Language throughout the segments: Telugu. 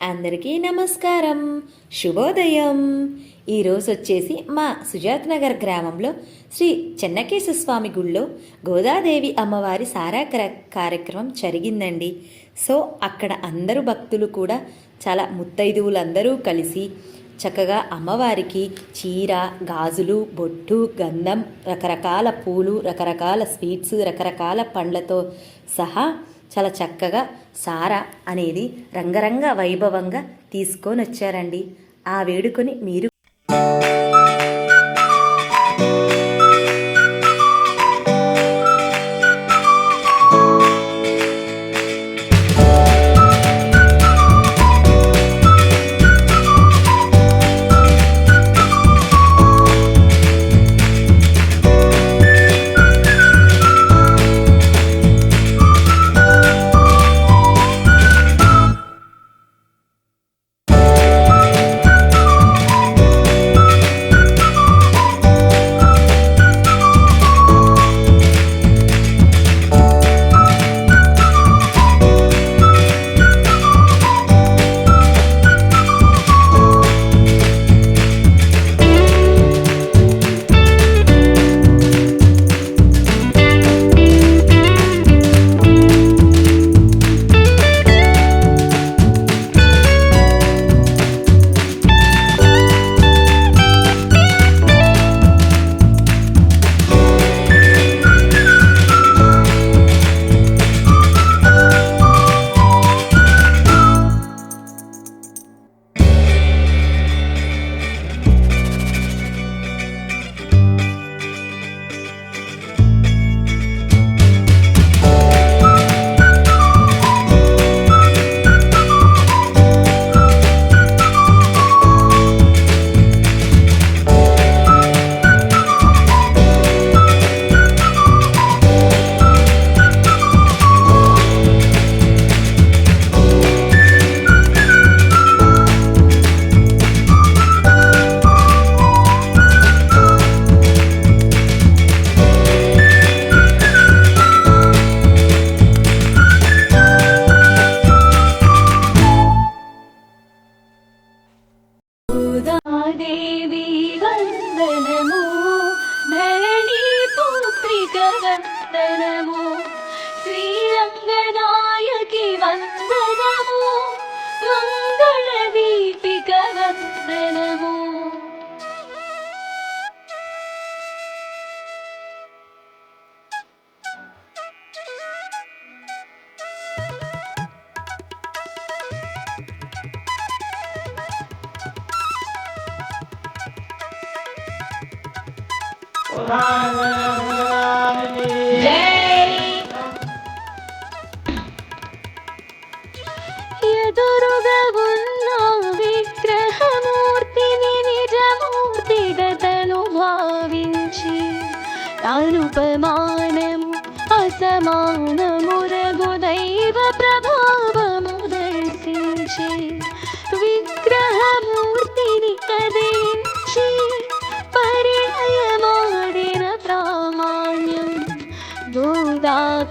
అందరికీ నమస్కారం. శుభోదయం. ఈరోజు వచ్చేసి మా సుజాత్ నగర్ గ్రామంలో శ్రీ చెన్నకేశ్వర స్వామి గుళ్ళో గోదాదేవి అమ్మవారి సారా కార్యక్రమం జరిగిందండి. సో అక్కడ అందరూ భక్తులు కూడా చాలా ముత్తైదువులందరూ కలిసి చక్కగా అమ్మవారికి చీర గాజులు బొట్టు గంధం రకరకాల పూలు రకరకాల స్వీట్స్ రకరకాల పండ్లతో సహా చాలా చక్కగా సారా అనేది రంగరంగ వైభవంగా తీసుకొని వచ్చారండి. ఆ వేడుకొని మీరు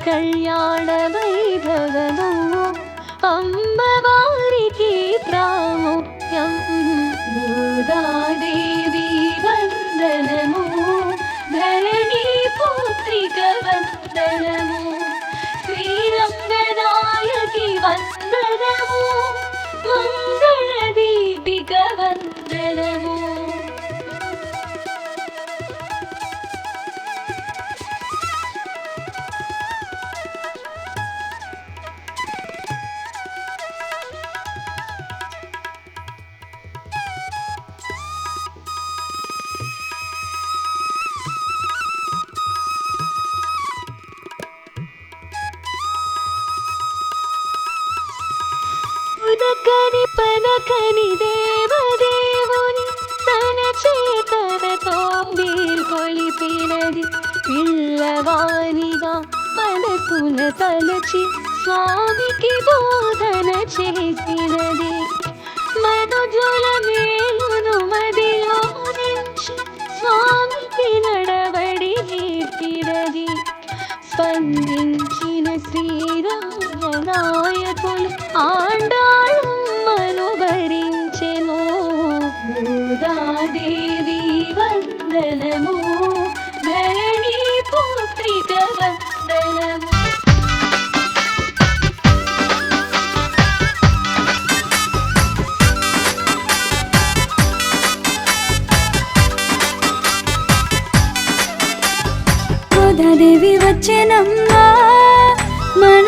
కళ్యాణ వైభవము అమ్మవారికి ప్రాముఖ్యం గోదాదేవి వందనము ధరణి పుత్రిక వందనము శ్రీరంగనాయకి వందనము మంగళ దీపిక వందనము ఉదకని పలకని దేవదేవుని తన చేతనతో కొలిపినది పిల్లవానిగా మనసున తలచి స్వామికి బోధన చేసినది. మనుజుల మేలును మదిలో నుంచి స్వామికి నడబడి నేర్పినది. స్పందించిన శ్రీరామ నాయకులు దేవి వచ్చేనమ్మా మన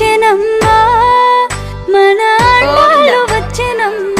వచ్చినమ్మా. మన వచ్చినమ్మా.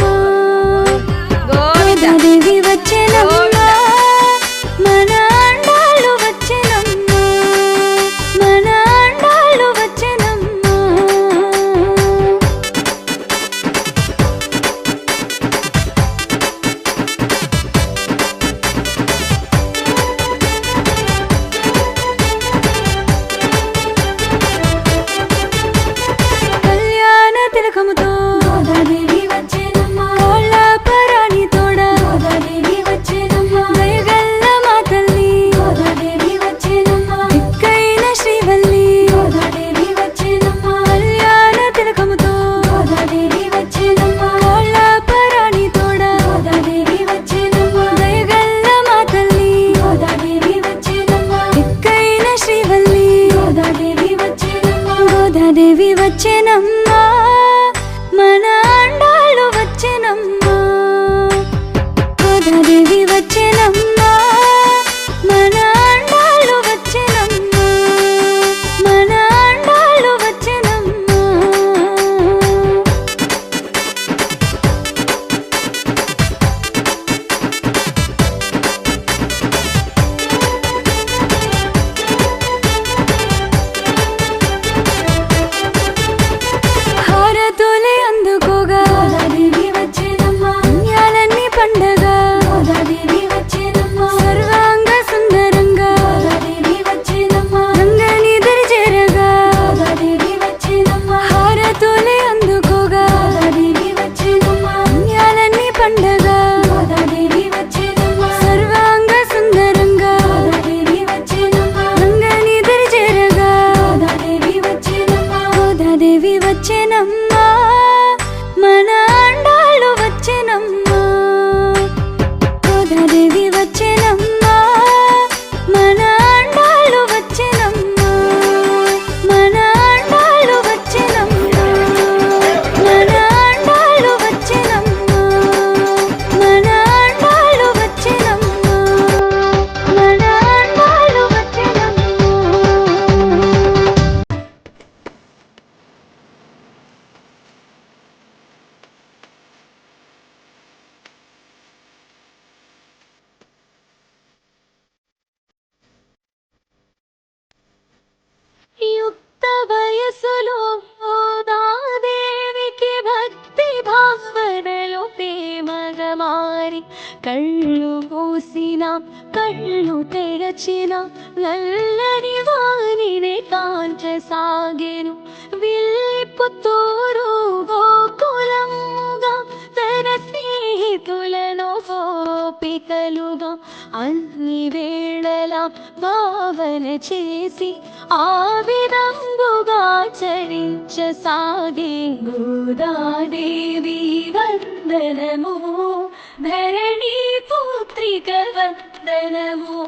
కళ్ళు మూసిన కళ్ళు తెరచిన నల్లని వారిని కాంచసాగెను. విల్పుతూరు గోకులముగా తన స్నేహితులను గోపికలుగా అన్ని వేళల భావన చేసి ఆ విధంబుగా చరించసాగే. గోదాదేవి వందనము. ధరణి పుత్రిక వందనము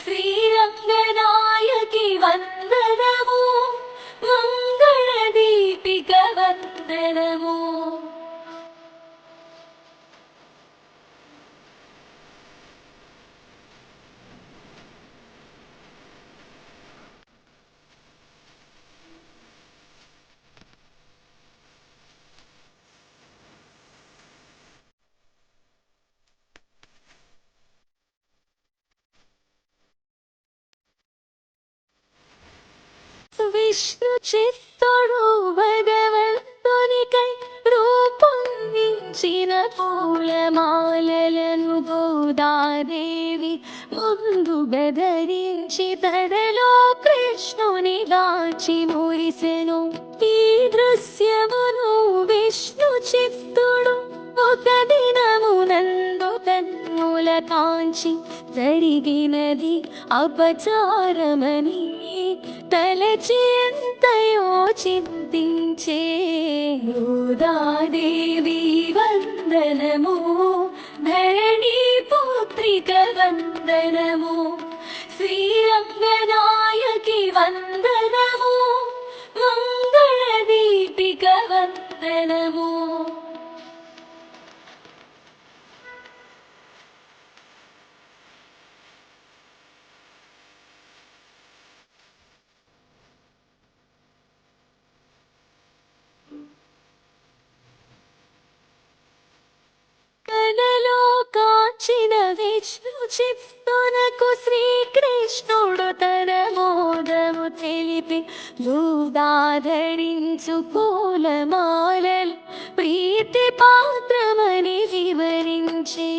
శ్రీరంగనాయకి వందనము మంగళ కృష్ణ వందనము భగవంతునికై రూపొందించిన పూలమాలలను గోదాదేవి ముందు బెదరించి తనలో కృష్ణుని దాచి మురిసెను. ఈ దృశ్యమును విష్ణు చిత్తుడు ఒక దినమునందు తన్నుల కాంచి జరిగినది అపచారమని తలచి ఎంతయో చింతించే గోదాదేవి వందనము ధరణి పుత్రిక వందనము శ్రీరంగనాయకి వందనము మంగళ దీపిక వందనము. చిత్తునకు శ్రీకృష్ణుడు తన మోదము తెలిపి దూదాధరించు పూలమాలలు ప్రీతి పాత్రమని వివరించి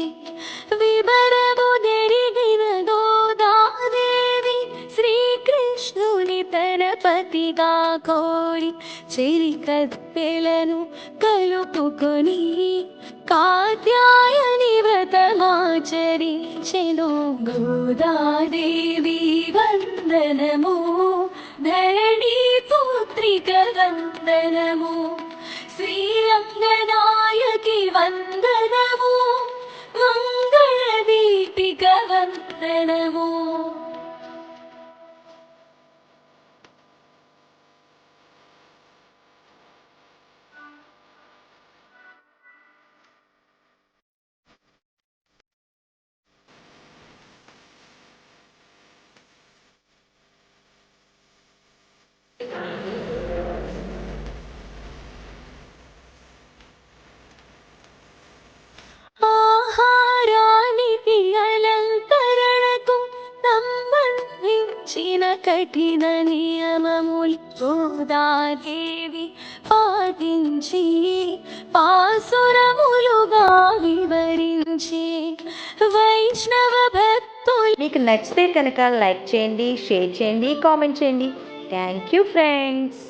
వివరము జరిగిన గోదాదేవి శ్రీకృష్ణుని తన పతిగా కోరి చెరికత్తెలను కలుపుకొని काव्यायनि व्रतमाचरि चिनो गुदादेवी वन्दनमो धरणीपुत्रिकवन्दनमो श्रीरङ्गनायकि वन्दनमो मङ्गलदीपिकवन्दनमो కఠిన నియమములు గోదాదేవి పాటించి పాసురములుగా వివరించి వైష్ణవ భక్తులు మీకు నచ్చితే కనుక లైక్ చేయండి షేర్ చేయండి కామెంట్ చేయండి. Thank you friends